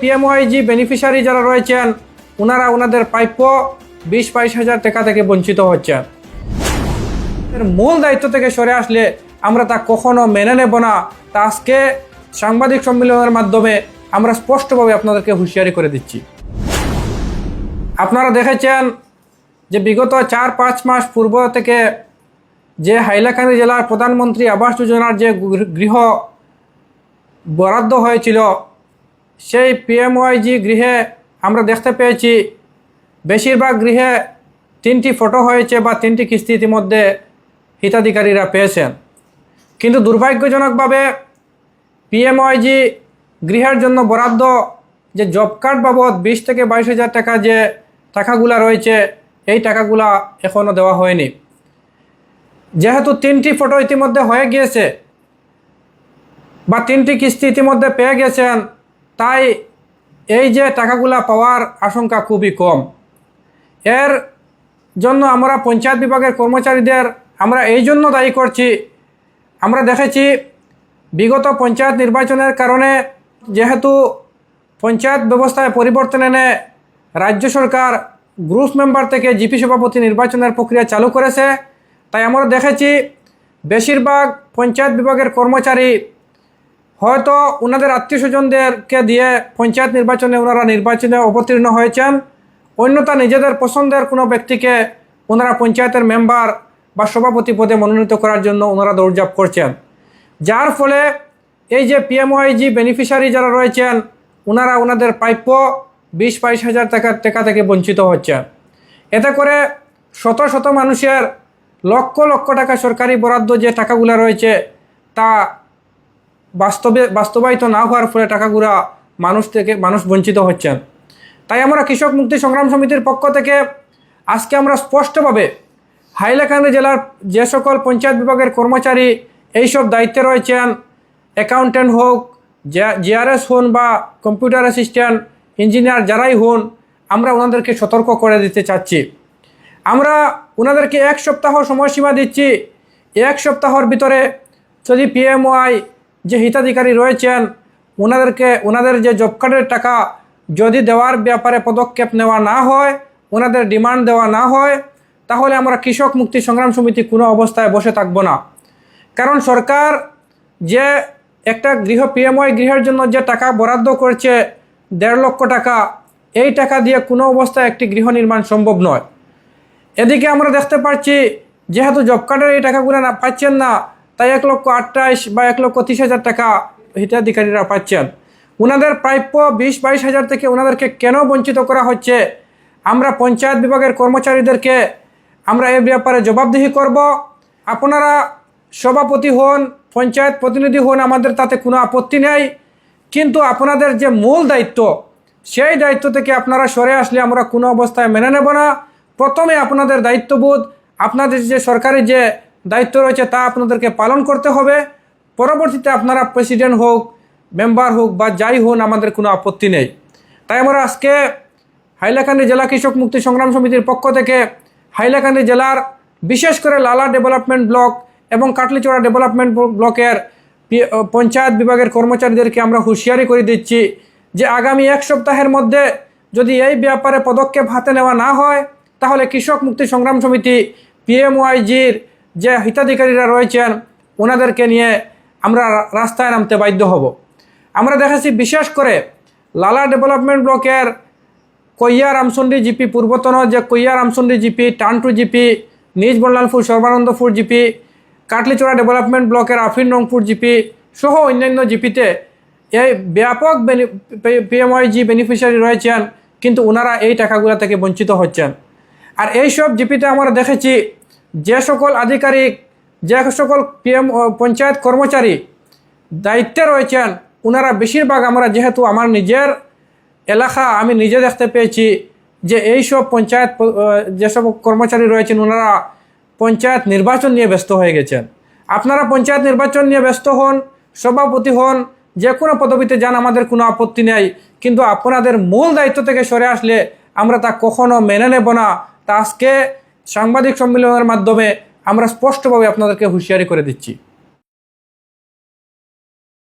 পিএমওয়াইজি beneficiary যারা রয়েছেন ওনারা ওনাদের প্রাপ্য বিশ বাইশ হাজার টাকা থেকে বঞ্চিত হচ্ছেন মূল দায়িত্ব থেকে সরে আসলে আমরা তা কখনো মেনে নেব না। তা আজকে সাংবাদিক সম্মেলনের মাধ্যমে আমরা স্পষ্টভাবে আপনাদেরকে হুঁশিয়ারি করে দিচ্ছি। আপনারা দেখেছেন যে বিগত চার পাঁচ মাস পূর্ব থেকে যে হাইলাকান্দি জেলার প্রধানমন্ত্রী আবাস যোজনার যে গৃহ- বরাদ্দ হয়েছিল সেই পিএমওয়াইজি গৃহে আমরা দেখতে পেয়েছি, বেশিরভাগ গৃহে তিনটি ফটো হয়েছে বা তিনটি কিস্তি ইতিমধ্যে হিতাধিকারীরা পেয়েছেন। কিন্তু দুর্ভাগ্যজনকভাবে পিএমওয়াইজি গৃহের জন্য বরাদ্দ যে জব কার্ড বাবদ বিশ থেকে বাইশ হাজার টাকা যে টাকাগুলা রয়েছে, এই টাকাগুলা এখনও দেওয়া হয়নি। যেহেতু তিনটি ফটো ইতিমধ্যে হয়ে গিয়েছে বা তিনটি কিস্তি ইতিমধ্যে পেয়ে গেছেন তাই এই যে টাকাগুলা পাওয়ার আশঙ্কা খুবই কম। এর জন্য আমরা পঞ্চায়েত বিভাগের কর্মচারীদের আমরা এই জন্য দায়ী করছি। আমরা দেখেছি বিগত পঞ্চায়েত নির্বাচনের কারণে যেহেতু পঞ্চায়েত ব্যবস্থায় পরিবর্তন এনে রাজ্য সরকার গ্রুপ মেম্বার থেকে জিপি সভাপতি নির্বাচনের প্রক্রিয়া চালু করেছে, তাই আমরা দেখেছি বেশিরভাগ পঞ্চায়েত বিভাগের কর্মচারী হয়তো ওনাদের আত্মীয় স্বজনদেরকে দিয়ে পঞ্চায়েত নির্বাচনে ওনারা নির্বাচনে অবতীর্ণ হয়েছেন। অন্যতা নিজেদের পছন্দের কোনো ব্যক্তিকে ওনারা পঞ্চায়েতের মেম্বার বা সভাপতি পদে মনোনীত করার জন্য ওনারা দৌড়ঝাঁপ করছেন। যার ফলে এই যে পিএমওয়াইজি বেনিফিশিয়ারি যারা রয়েছেন ওনারা ওনাদের প্রাপ্য বিশ বাইশ হাজার টাকার টাকা থেকে বঞ্চিত হচ্ছেন। এতে করে শত শত মানুষের লক্ষ লক্ষ টাকা সরকারি বরাদ্দ যে টাকাগুলো রয়েছে, তা বাস্তবে বাস্তবায়িত না হওয়ার ফলে টাকাগুলা মানুষ থেকে, মানুষ বঞ্চিত হচ্ছেন। তাই আমরা কৃষক মুক্তি সংগ্রাম সমিতির পক্ষ থেকে আজকে আমরা স্পষ্টভাবে হাইলাকান্দি জেলার যে সকল পঞ্চায়েত বিভাগের কর্মচারী এইসব দায়িত্বে রয়েছেন অ্যাকাউন্ট্যান্ট হোক জিআরএস হন বা কম্পিউটার অ্যাসিস্ট্যান্ট ইঞ্জিনিয়ার যারাই হন, আমরা ওনাদেরকে সতর্ক করে দিতে চাচ্ছি। আমরা ওনাদেরকে এক সপ্তাহ সময়সীমা দিচ্ছি। এক সপ্তাহর ভিতরে যদি পিএমওয়াই যে হিতাধিকারী রয়েছেন, ওনাদেরকে, ওনাদের যে জব কার্ডের টাকা যদি দেওয়ার ব্যাপারে পদক্ষেপ নেওয়া না হয়, ওনাদের ডিমান্ড দেওয়া না হয়, তাহলে আমরা কৃষক মুক্তি সংগ্রাম সমিতি কোনো অবস্থায় বসে থাকব না। কারণ সরকার যে একটা গৃহ পিএমওয়াই গৃহের জন্য যে টাকা বরাদ্দ করছে, দেড় লক্ষ টাকা, এই টাকা দিয়ে কোনো অবস্থায় একটি গৃহ নির্মাণ সম্ভব নয়। এদিকে আমরা দেখতে পাচ্ছি, যেহেতু জব কার্ডের এই টাকাগুলো না পাচ্ছেন না তাই এক লক্ষ আটটাইশ বা এক লক্ষ তিরিশ হাজার টাকা হিতাধিকারীরা পাচ্ছেন। ওনাদের প্রাপ্য বিশ বাইশ হাজার থেকে ওনাদেরকে কেন বঞ্চিত করা হচ্ছে? আমরা পঞ্চায়েত বিভাগের কর্মচারীদেরকে আমরা এ ব্যাপারে জবাবদিহি করব। আপনারা সভাপতি হন, পঞ্চায়েত প্রতিনিধি হন, আমাদের তাতে কোনো আপত্তি নেই। কিন্তু আপনাদের যে মূল দায়িত্ব, সেই দায়িত্ব থেকে আপনারা সরে আসলে আমরা কোনো অবস্থায় মেনে নেব না। প্রথমে আপনাদের দায়িত্ববোধ, আপনাদের যে সরকারি যে দায়িত্ব রয়েছে তা আপনাদেরকে পালন করতে হবে। পরবর্তীতে আপনারা প্রেসিডেন্ট হোক মেম্বার হোক বা যাই হন, আমাদের কোনো আপত্তি নেই। তাই আমরা আজকে হাইলাকান্দি জেলা কৃষক মুক্তি সংগ্রাম সমিতির পক্ষ থেকে হাইলাকান্দি জেলার বিশেষ করে লালা ডেভেলপমেন্ট ব্লক এবং কাটলিচড়া ডেভেলপমেন্ট ব্লকের পঞ্চায়েত বিভাগের কর্মচারীদেরকে আমরা হুঁশিয়ারি করে দিচ্ছি যে আগামী এক সপ্তাহের মধ্যে যদি এই ব্যাপারে পদক্ষেপ হাতে নেওয়া না হয়, তাহলে কৃষক মুক্তি সংগ্রাম সমিতি পিএমওয়াইজির যে হিতাধিকারীরা রয়েছেন, ওনাদেরকে নিয়ে আমরা রাস্তায় নামতে বাধ্য হব। আমরা দেখেছি বিশেষ করে লালা ডেভেলপমেন্ট ব্লকের কইয়া রামচন্দ্রী জিপি, পূর্বতন যে কইয়া রামচন্দ্রী জিপি, টানটু জিপি, নিজ বল্লালপুর সর্বানন্দপুর জিপি কাটলিচড়া ডেভেলপমেন্ট ব্লকের আফিন রংপুর জিপি সহ অন্যান্য জিপিতে এই ব্যাপক পিএমআইজি বেনিফিশিয়ারি রয়েছেন, কিন্তু ওনারা এই টাকাগুলো থেকে বঞ্চিত হচ্ছেন। আর এই সব জিপিতে আমরা দেখেছি যে সকল আধিকারিক, যে সকল পিএম পঞ্চায়েত কর্মচারী দায়িত্বে রয়েছেন ওনারা বেশিরভাগ আমরা যেহেতু আমার নিজের এলাকা, আমি নিজে দেখতে পেয়েছি যে এই সব পঞ্চায়েত যেসব কর্মচারী রয়েছেন ওনারা পঞ্চায়েত নির্বাচন নিয়ে ব্যস্ত হয়ে গেছেন। আপনারা পঞ্চায়েত নির্বাচন নিয়ে ব্যস্ত হন, সভাপতি হন, যে কোনো পদবিতে যান, আমাদের কোনো আপত্তি নেই। কিন্তু আপনাদের মূল দায়িত্ব থেকে সরে আসলে আমরা তা কখনো মেনে নেব না। তা আজকে সাংবাদিক সম্মেলনের মাধ্যমে আমরা স্পষ্টভাবে আপনাদেরকে হুঁশিয়ারি করে দিচ্ছি।